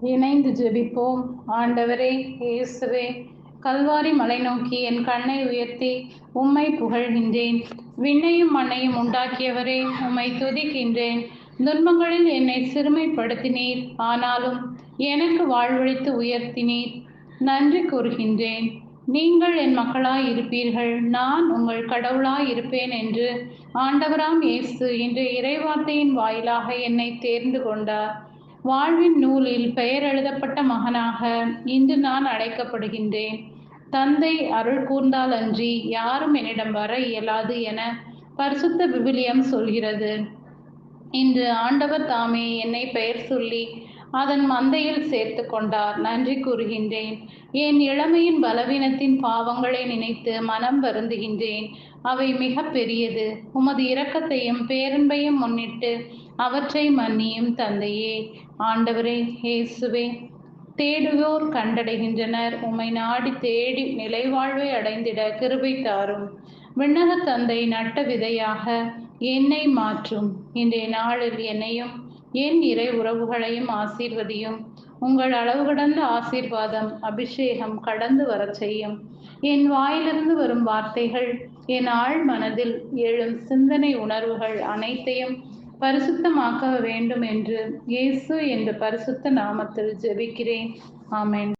இணைந்து ஜெபிப்போம். ஆண்டவரே இயேசுவே கல்வாரி மலை நோக்கி என் கண்ணை உயர்த்தி உம்மை புகழ்கின்றேன். விண்ணையும் மண்ணையும் உண்டாக்கியவரே உம்மை துதிக்கின்றேன். துன்பங்களில் என்னை சிறுமைப்படுத்தினீர் ஆனாலும் எனக்கு வாழ்வழித்து உயர்த்தினீர். நன்றி கூறுகின்றேன். நீங்கள் என் மக்களாய் இருப்பீர்கள் நான் உங்கள் கடவுளாய் இருப்பேன் என்று ஆண்டவராம் இயேசு இன்று இறைவார்த்தையின் வாயிலாக என்னை தேர்ந்து கொண்டார். வாழ்வின் நூலில் பெயர் எழுதப்பட்ட மகனாக இன்று நான் அழைக்கப்படுகின்றேன். தந்தை அருள் கூர்ந்தால் அன்றி யாரும் என்னிடம் வர இயலாது என பரிசுத்த விவிலியம் சொல்கிறது. இன்று ஆண்டவர் தாமே என்னை பெயர் சொல்லி அதன் மந்தையில் சேர்த்து கொண்டார். நன்றி கூறுகின்றேன். என் இளமையின் பலவீனத்தின் பாவங்களை நினைத்து மனம் வருந்துகின்றேன். அவை மிக பெரியது. உமது இரக்கத்தையும் பேரன்பையும் முன்னிட்டு அவற்றை மன்னியும் தந்தையே. ஆண்டவரே இயேசுவே தேடுவோர் கண்டடைகின்றனர். உம்மை நாடி தேடி நிலைவாழ்வை அடைந்திட கிருபை தாரும். விண்ணக தந்தை நட்ட விதையாக என்னை மாற்றும். இன்றைய நாளில் என்னையும் என் இறை உறவுகளையும் ஆசீர்வதியும். உங்கள் அளவு கடந்த ஆசீர்வாதம் அபிஷேகம் கடந்து வரச் செய்யும். என் வாயிலிருந்து வரும் வார்த்தைகள் என் ஆழ் மனதில் எழும் சிந்தனை உணர்வுகள் அனைத்தையும் பரிசுத்தமாக்க வேண்டும் என்று இயேசு என்ற பரிசுத்த நாமத்தில் ஜெபிக்கிறேன். ஆமேன்.